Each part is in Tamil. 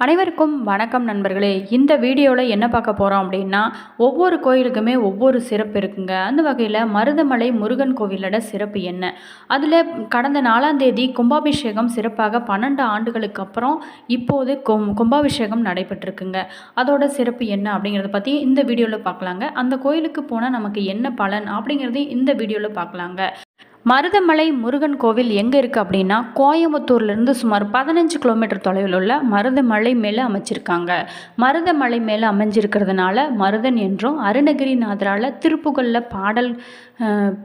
அனைவருக்கும் வணக்கம் நண்பர்களே. இந்த வீடியோவில் என்ன பார்க்க போகிறோம் அப்படின்னா ஒவ்வொரு கோயிலுக்குமே ஒவ்வொரு சிறப்பு இருக்குங்க. அந்த வகையில் மருதமலை முருகன் கோவிலோட சிறப்பு என்ன? அதில் கடந்த நாலாம் தேதி கும்பாபிஷேகம் சிறப்பாக பன்னெண்டு ஆண்டுகளுக்கு அப்புறம் இப்போது கும் கும்பாபிஷேகம் நடைபெற்றிருக்குங்க. அதோட சிறப்பு என்ன அப்படிங்கிறத பற்றி இந்த வீடியோவில் பார்க்கலாங்க. அந்த கோயிலுக்கு போனால் நமக்கு என்ன பலன் அப்படிங்கிறதையும் இந்த வீடியோவில் பார்க்கலாங்க. மருதமலை முருகன் கோவில் எங்கே இருக்குது அப்படின்னா கோயம்புத்தூர்லேருந்து சுமார் பதினஞ்சு கிலோமீட்டர் தொலைவில் உள்ள மருதமலை மேலே அமைச்சிருக்காங்க. மருதமலை மேலே அமைஞ்சிருக்கிறதுனால மருதன் என்றும் அருணகிரிநாதரால் திருப்புகழில் பாடல்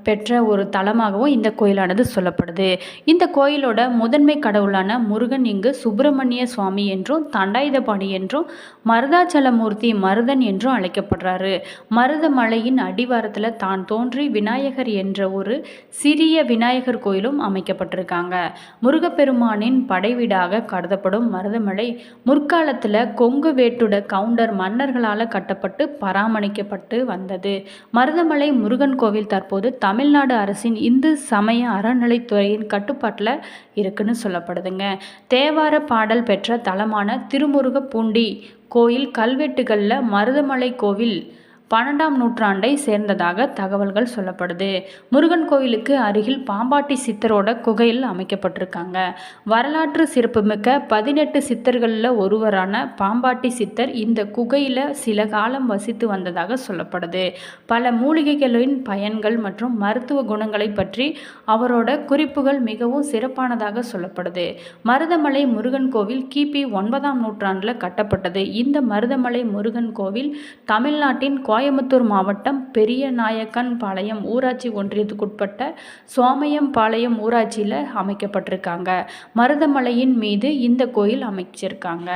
பெற்ற ஒரு தலமாகவும் இந்த கோயிலானது சொல்லப்படுது. இந்த கோயிலோட முதன்மை கடவுளான முருகன் இங்கு சுப்பிரமணிய சுவாமி என்றும் தண்டாயுதபாணி என்றும் மருதாச்சலமூர்த்தி மருதன் என்றும் அழைக்கப்படுறாரு. மருதமலையின் அடிவாரத்தில் தான் தோன்றி விநாயகர் என்ற ஒரு சிறிய விநாயகர் கோயிலும் அமைக்கப்பட்டிருக்காங்க. முருகப்பெருமானின் படைவீடாக கருதப்படும் மருதமலை முற்காலத்தில் கொங்கு வேட்டுட கவுண்டர் மன்னர்களால் கட்டப்பட்டு பராமரிக்கப்பட்டு வந்தது. மருதமலை முருகன் கோவில் தற்போது தமிழ்நாடு அரசின் இந்து சமய அறநிலைத்துறையின் கட்டுப்பாட்டில் இருக்குன்னு சொல்லப்படுதுங்க. தேவார பாடல் பெற்ற தலமான திருமுருக பூண்டி கோயில் கல்வெட்டுகளில் மருதமலை கோவில் பன்னெண்டாம் நூற்றாண்டை சேர்ந்ததாக தகவல்கள் சொல்லப்படுது. முருகன் கோயிலுக்கு அருகில் பாம்பாட்டி சித்தரோட குகையில் அமைக்கப்பட்டிருக்காங்க. வரலாற்று சிறப்புமிக்க பதினெட்டு சித்தர்களில் ஒருவரான பாம்பாட்டி சித்தர் இந்த குகையில் சில காலம் வசித்து வந்ததாக சொல்லப்படுது. பல மூலிகைகளின் பயன்கள் மற்றும் மருத்துவ குணங்களை பற்றி அவரோட குறிப்புகள் மிகவும் சிறப்பானதாக சொல்லப்படுது. மருதமலை முருகன் கோவில் கிபி ஒன்பதாம் நூற்றாண்டில் கட்டப்பட்டது. இந்த மருதமலை முருகன் கோவில் தமிழ்நாட்டின் கோயம்புத்தூர் மாவட்டம் பெரியநாயக்கன் பாளையம் ஊராட்சி ஒன்றியத்துக்குட்பட்ட சோமயம்பாளையம் ஊராட்சியில் அமைக்கப்பட்டிருக்காங்க. மருதமலையின் மீது இந்த கோயில் அமைச்சிருக்காங்க.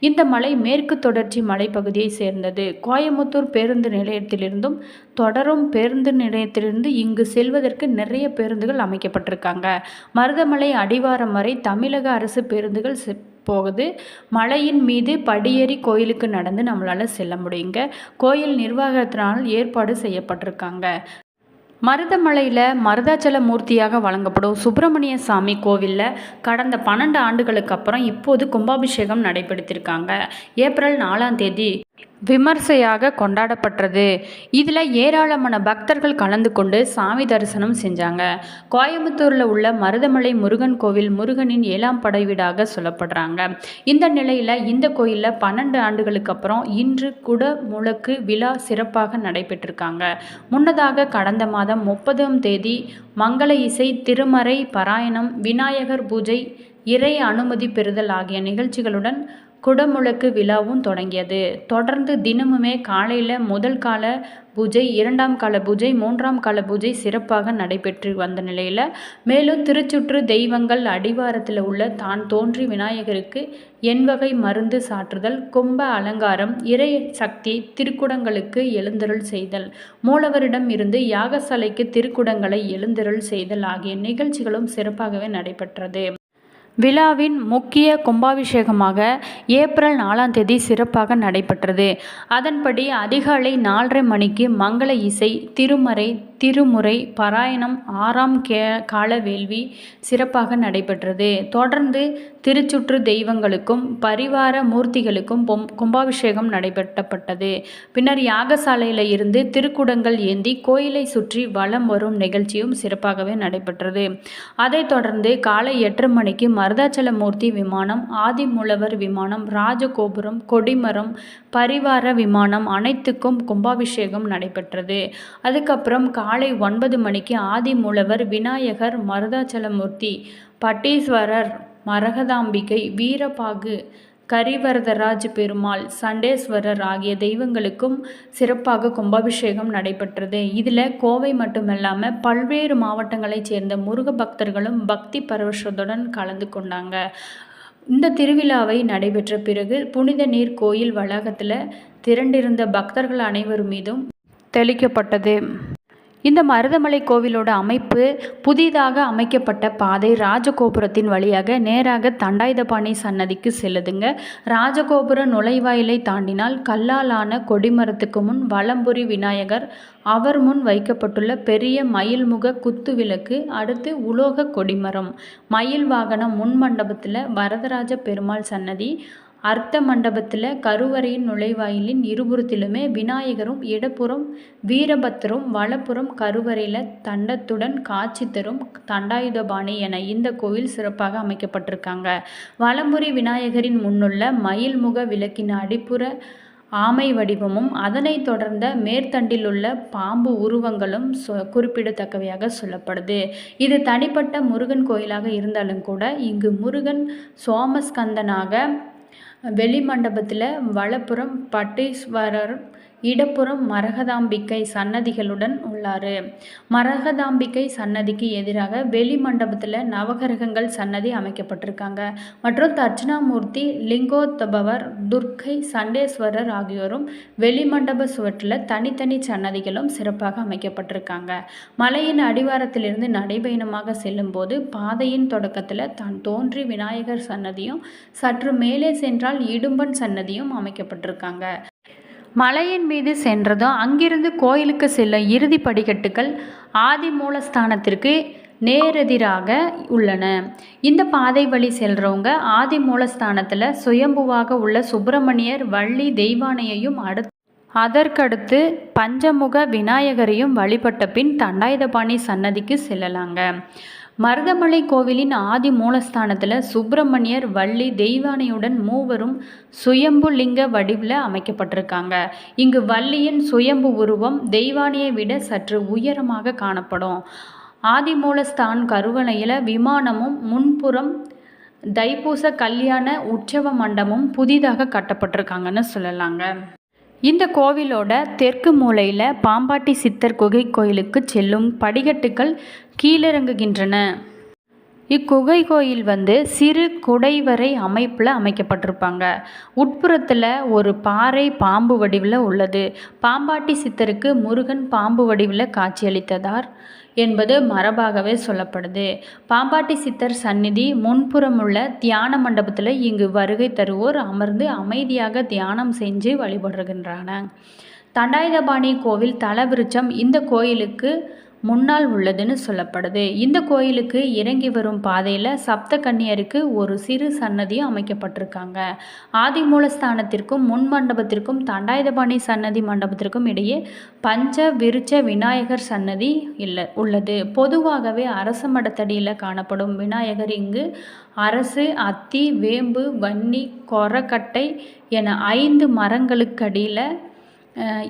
இந்த மலை மேற்கு தொடர்ச்சி மலைப்பகுதியை சேர்ந்தது. கோயம்புத்தூர் பேருந்து நிலையத்திலிருந்தும் தொடரும் பேருந்து நிலையத்திலிருந்து இங்கு செல்வதற்கு நிறைய பேருந்துகள் அமைக்கப்பட்டிருக்காங்க. மருதமலை அடிவாரம் வரை தமிழக அரசு பேருந்துகள் போகுது. மலையின் மீது படியேறி கோயிலுக்கு நடந்து நம்மளால் செல்ல முடியுங்க. கோயில் நிர்வாகத்தினால் ஏற்பாடு செய்யப்பட்டிருக்காங்க. மருதமலையில் மருதாச்சல மூர்த்தியாக வழங்கப்படும் சுப்பிரமணிய சாமி கோவிலில் கடந்த பன்னெண்டு ஆண்டுகளுக்கு அப்புறம் இப்போது கும்பாபிஷேகம் நடைபெற்றிருக்காங்க ஏப்ரல் நாலாம் தேதி விமர்சையாக கொண்டாடப்பட்டது. இதில் ஏராளமான பக்தர்கள் கலந்து கொண்டு சாமி தரிசனம் செஞ்சாங்க. கோயம்புத்தூரில் உள்ள மருதமலை முருகன் கோவில் முருகனின் ஏழாம் படை வீடாக சொல்லப்படுறாங்க. இந்த நிலையில் இந்த கோயிலில் பன்னெண்டு ஆண்டுகளுக்கு அப்புறம் இன்று குட முழக்கு விழா சிறப்பாக நடைபெற்றிருக்காங்க. முன்னதாக கடந்த மாதம் முப்பதாம் தேதி மங்கள இசை திருமறை பாராயணம் விநாயகர் பூஜை இறை அனுமதி பெறுதல் ஆகிய நிகழ்ச்சிகளுடன் குடமுழக்கு விழாவும் தொடங்கியது. தொடர்ந்து தினமுமே காலையில் முதல் கால பூஜை இரண்டாம் கால பூஜை மூன்றாம் கால பூஜை சிறப்பாக நடைபெற்று வந்த நிலையில் மேலும் திருச்சுற்று தெய்வங்கள் அடிவாரத்தில் உள்ள தான் தோன்றி விநாயகருக்கு எண்வகை மருந்து சாற்றுதல் கும்ப அலங்காரம் இறை சக்தி திருக்குடங்களுக்கு எழுந்தருள் செய்தல் மூலவரிடம் இருந்து யாகசாலைக்கு திருக்குடங்களை எழுந்தருள் செய்தல் ஆகிய நிகழ்ச்சிகளும் சிறப்பாகவே நடைபெற்றது. விழாவின் முக்கிய கும்பாபிஷேகமாக ஏப்ரல் நாலாம் தேதி சிறப்பாக நடைபெற்றது. அதன்படி அதிகாலை நாலரை மணிக்கு மங்கள இசை திருமறை திருமுறை பாராயணம் ஆறாம் கே கால வேள்வி சிறப்பாக நடைபெற்றது. தொடர்ந்து திருச்சுற்று தெய்வங்களுக்கும் பரிவார மூர்த்திகளுக்கும் பொம் கும்பாபிஷேகம் நடைபெற்றப்பட்டது. பின்னர் யாகசாலையில் இருந்து திருக்குடங்கள் ஏந்தி கோயிலை சுற்றி வலம் வரும் நிகழ்ச்சியும் சிறப்பாகவே நடைபெற்றது. அதைத் தொடர்ந்து காலை எட்டு மணிக்கு மருதாச்சலமூர்த்தி விமானம் ஆதிமூலவர் விமானம் ராஜகோபுரம் கொடிமரம் பரிவார விமானம் அனைத்துக்கும் கும்பாபிஷேகம் நடைபெற்றது. அதுக்கப்புறம் காலை ஒன்பது மணிக்கு ஆதிமூலவர் விநாயகர் மருதாச்சலமூர்த்தி பட்டீஸ்வரர் மரகதாம்பிகை வீரபாகு கரிவரதராஜ் பெருமாள் சண்டேஸ்வரர் ஆகிய தெய்வங்களுக்கும் சிறப்பாக கும்பாபிஷேகம் நடைபெற்றது. இதில் கோவை மட்டுமல்லாமல் பல்வேறு மாவட்டங்களைச் சேர்ந்த முருக பக்தர்களும் பக்தி பரவசத்துடன் கலந்து கொண்டாங்க. இந்த திருவிழாவை நடைபெற்ற பிறகு புனித நீர் கோயில் வளாகத்தில் திரண்டிருந்த பக்தர்கள் அனைவர் மீதும் தெளிக்கப்பட்டது. இந்த மருதமலை கோவிலோட அமைப்பு புதிதாக அமைக்கப்பட்ட பாதை ராஜகோபுரத்தின் வழியாக நேராக தண்டாயுதபாணி சன்னதிக்கு செல்லுதுங்க. ராஜகோபுர நுழைவாயிலை தாண்டினால் கல்லாலான கொடிமரத்துக்கு முன் வலம்புரி விநாயகர் அவர் முன் வைக்கப்பட்டுள்ள பெரிய மயில்முக குத்து விளக்கு அடுத்து உலோக கொடிமரம். மயில் வாகனம் முன் மண்டபத்தில் வரதராஜ பெருமாள் சன்னதி அர்த்த மண்டபத்தில் கருவறையின் நுழைவாயிலின் இருபுறத்திலுமே விநாயகரும் இடப்புறம் வீரபத்தரும் வலப்புறம் கருவறையில் தண்டத்துடன் காட்சி தரும் தண்டாயுதபாணி என இந்த கோயில் சிறப்பாக அமைக்கப்பட்டிருக்காங்க. வலம்புரி விநாயகரின் முன்னுள்ள மயில்முக விளக்கின் அடிப்புற ஆமை வடிவமும் அதனைத் தொடர்ந்த மேற்தண்டிலுள்ள பாம்பு உருவங்களும் சொ குறிப்பிடத்தக்கவையாக சொல்லப்படுது. இது தனிப்பட்ட முருகன் கோயிலாக இருந்தாலும் கூட இங்கு முருகன் சோமஸ்கந்தனாக வெளி மண்டபத்தில் வலப்புறம் பட்டீஸ்வரர் இடப்புறம் மரகதாம்பிக்கை சன்னதிகளுடன் உள்ளார் மரகதாம்பிக்கை சன்னதிக்கு எதிராக வெளி மண்டபத்தில் நவகிரகங்கள் சன்னதி அமைக்கப்பட்டிருக்காங்க. மற்றும் தட்சிணாமூர்த்தி லிங்கோத்தபவர் துர்க்கை சண்டேஸ்வரர் ஆகியோரும் வெளிமண்டப சுவற்றில் தனித்தனி சன்னதிகளும் சிறப்பாக அமைக்கப்பட்டிருக்காங்க. மலையின் அடிவாரத்திலிருந்து நடைபயணமாக செல்லும்போது பாதையின் தொடக்கத்தில் தான் தோன்றி விநாயகர் சன்னதியும் சற்று மேலே சென்றால் இடும்பன் சன்னதியும் அமைக்கப்பட்டிருக்காங்க. மலையின் மீது சென்றதும் அங்கிருந்து கோயிலுக்கு செல்ல இறுதி படிக்கட்டுகள் ஆதி மூலஸ்தானத்திற்கு நேரெதிராக உள்ளன. இந்த பாதை வழி செல்றவங்க ஆதி மூலஸ்தானத்தில் சுயம்புவாக உள்ள சுப்பிரமணியர் வள்ளி தெய்வானையையும் அடுத்து அதற்கடுத்து பஞ்சமுக விநாயகரையும் வழிபட்ட பின் தண்டாயுதபாணி சன்னதிக்கு செல்லலாங்க. மருதமலை கோவிலின் ஆதி மூலஸ்தானத்தில் சுப்பிரமணியர் வள்ளி தெய்வானையுடன் மூவரும் சுயம்பு லிங்க வடிவில் அமைக்கப்பட்டிருக்காங்க. இங்கு வள்ளியின் சுயம்பு உருவம் தெய்வானையை விட சற்று உயரமாக காணப்படும். ஆதி மூலஸ்தான் கருவணையில் விமானமும் முன்புறம் தைப்பூச கல்யாண உற்சவ மண்டபமும் புதிதாக கட்டப்பட்டிருக்காங்கன்னு சொல்லலாங்க. இந்த கோவிலோட தெற்கு மூலையில் பாம்பாட்டி சித்தர் குகை கோயிலுக்கு செல்லும் படிக்கட்டுகள் கீழிறங்குகின்றன. இக்குகை கோயில் வந்து சிறு குடைவரை அமைப்பில் அமைக்கப்பட்டிருப்பாங்க. உட்புறத்தில் ஒரு பாறை பாம்பு வடிவில் உள்ளது. பாம்பாட்டி சித்தருக்கு முருகன் பாம்பு வடிவில் காட்சியளித்ததார் என்பது மரபாகவே சொல்லப்படுது. பாம்பாட்டி சித்தர் சந்நிதி முன்புறமுள்ள தியான மண்டபத்தில் இங்கு வருகை தருவோர் அமர்ந்து அமைதியாக தியானம் செஞ்சு வழிபடுகின்றன தண்டாயுதபாணி கோவில் தலவிருச்சம் இந்த கோயிலுக்கு முன்னால் உள்ளதுன்னு சொல்லப்படுது. இந்த கோயிலுக்கு இறங்கி வரும் பாதையில் சப்த கன்னியருக்கு ஒரு சிறு சன்னதியும் அமைக்கப்பட்டிருக்காங்க. ஆதிமூலஸ்தானத்திற்கும் முன் மண்டபத்திற்கும் தண்டாயுதபாணி சன்னதி மண்டபத்திற்கும் இடையே பஞ்ச விருச்ச விநாயகர் சன்னதி இல்லை உள்ளது. பொதுவாகவே அரச மடத்தடியில் காணப்படும் விநாயகர் இங்கு அரசு அத்தி வேம்பு வன்னி கொரக்கட்டை என ஐந்து மரங்களுக்கடியில்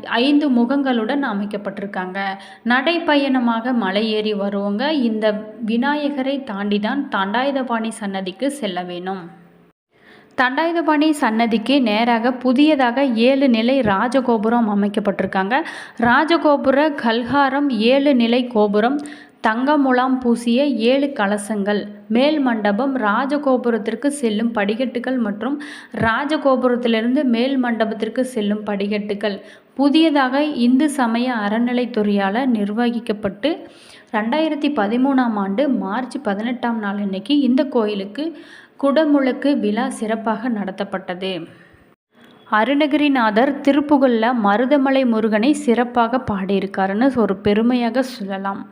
ஐந்து முகங்களுடன் அமைக்கப்பட்டிருக்காங்க. நடைப்பயணமாக மலை ஏறி வருவங்க. இந்த விநாயகரை தாண்டி தான் தண்டாயுதபாணி சன்னதிக்கு செல்ல வேணும். தண்டாயுதபாணி சன்னதிக்கு நேராக புதியதாக ஏழு நிலை ராஜகோபுரம் அமைக்கப்பட்டிருக்காங்க. ராஜகோபுர கல்காரம் ஏழு நிலை கோபுரம் தங்க முலாம் பூசிய ஏழு கலசங்கள். மேல் மண்டபம் ராஜகோபுரத்திற்கு செல்லும் படிக்கட்டுகள் மற்றும் ராஜகோபுரத்திலிருந்து மேல் மண்டபத்திற்கு செல்லும் படிக்கட்டுகள். புதியதாக இந்து சமய அறநிலைத்துறையால் நிர்வகிக்கப்பட்டு ரெண்டாயிரத்தி பதிமூணாம் ஆண்டு மார்ச் பதினெட்டாம் நாள் அன்னைக்கு இந்த கோயிலுக்கு குடமுழுக்கு விழா சிறப்பாக நடத்தப்பட்டது. அருணகிரிநாதர் திருப்புகழில் மருதமலை முருகனை சிறப்பாக பாடியிருக்காருன்னு ஒரு பெருமையாக சொல்லலாம்.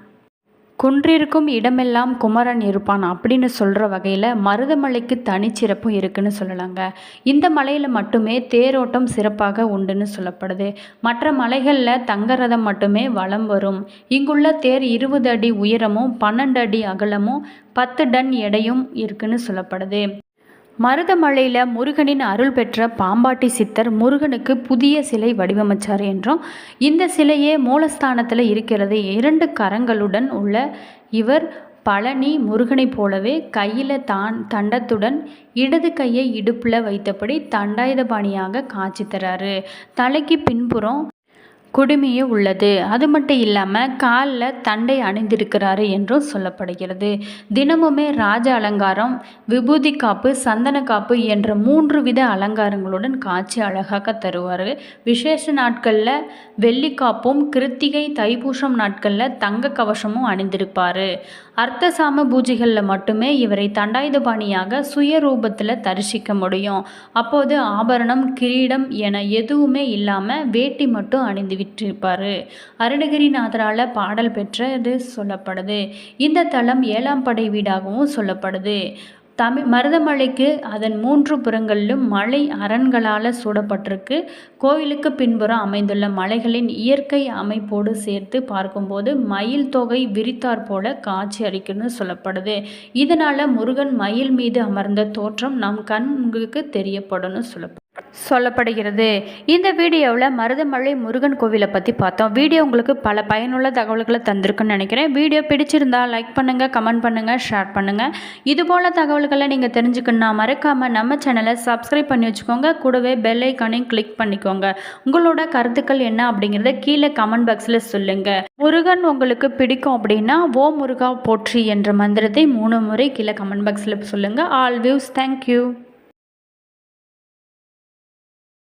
குன்றிருக்கும் இடமெல்லாம் குமரன் இருப்பான் அப்படின்னு சொல்கிற வகையில் மருதமலைக்கு தனிச்சிறப்பு இருக்குன்னு சொல்லலாங்க. இந்த மலையில் மட்டுமே தேரோட்டம் சிறப்பாக உண்டுன்னு சொல்லப்படுது. மற்ற மலைகளில் தங்கரதம் மட்டுமே வளம் வரும். இங்குள்ள தேர் இருபது அடி உயரமும் பன்னெண்டு அடி அகலமும் பத்து டன் எடையும் இருக்குன்னு சொல்லப்படுது. மருதமலையில் முருகனின் அருள் பெற்ற பாம்பாட்டி சித்தர் முருகனுக்கு புதிய சிலை வடிவமைச்சார் என்றும் இந்த சிலையே மூலஸ்தானத்தில் இருக்கிறது. இரண்டு கரங்களுடன் உள்ள இவர் பழனி முருகனைப் போலவே கையில் தான் தண்டத்துடன் இடது கையை இடுப்பில் வைத்தபடி தண்டாயுதபாணியாக காட்சி தராரு. தலைக்கு பின்புறம் கொடுமையே உள்ளது. அது மட்டும் இல்லாமல் காலில் தண்டை அணிந்திருக்கிறாரு என்றும் சொல்லப்படுகிறது. தினமுமே ராஜ அலங்காரம் விபூதி காப்பு சந்தன காப்பு என்ற மூன்று வித அலங்காரங்களுடன் காட்சி அழகாக தருவார். விசேஷ நாட்களில் வெள்ளிக்காப்பும் கிருத்திகை தைப்பூசம் நாட்களில் தங்க கவசமும் அணிந்திருப்பார். அர்த்தசாம பூஜைகளில் மட்டுமே இவரை தண்டாயுதபாணியாக சுயரூபத்தில் தரிசிக்க முடியும். அப்போது ஆபரணம் கிரீடம் என எதுவுமே இல்லாமல் வேட்டி மட்டும் அணிந்து விட்டிருப்பார். அருணகிரிநாதரால் பாடல் பெற்றது சொல்லப்படுது. இந்த தலம் ஏழாம் படை வீடாகவும் சொல்லப்படுது. தமிழ் மருதமலைக்கு அதன் மூன்று புறங்களிலும் மலை அரண்களால் சூடப்பட்டிருக்கு. கோயிலுக்கு பின்புறம் அமைந்துள்ள மலைகளின் இயற்கை அமைப்போடு சேர்த்து பார்க்கும்போது மயில் தொகை விரித்தாற் போல காட்சி அளிக்குன்னு சொல்லப்படுது. இதனால் முருகன் மயில் மீது அமர்ந்த தோற்றம் நம் கண்ணுக்கு தெரியப்படும்னு சொல்லப்படுது சொல்லப்படுகிறது. இந்த வீடியோவில் மருதமலை முருகன் கோவிலை பற்றி பார்த்தோம். வீடியோ உங்களுக்கு பல பயனுள்ள தகவல்களை தந்திருக்குன்னு நினைக்கிறேன். வீடியோ பிடிச்சிருந்தால் லைக் பண்ணுங்கள் கமெண்ட் பண்ணுங்கள் ஷேர் பண்ணுங்கள் இதுபோல் தகவல்களை நீங்கள் தெரிஞ்சுக்கணுன்னா மறக்காமல் நம்ம சேனலை சப்ஸ்கிரைப் பண்ணி வச்சுக்கோங்க. கூடவே பெல் ஐக்கானையும் கிளிக் பண்ணிக்கோங்க. உங்களோட கருத்துக்கள் என்ன அப்படிங்கிறத கீழே கமெண்ட் பாக்ஸில் சொல்லுங்கள் முருகன் உங்களுக்கு பிடிக்கும் அப்படின்னா ஓ முருகா போற்றி என்ற மந்திரத்தை மூணு முறை கீழே கமெண்ட் பாக்ஸில் சொல்லுங்கள் ஆல் வியூஸ் தேங்க்யூ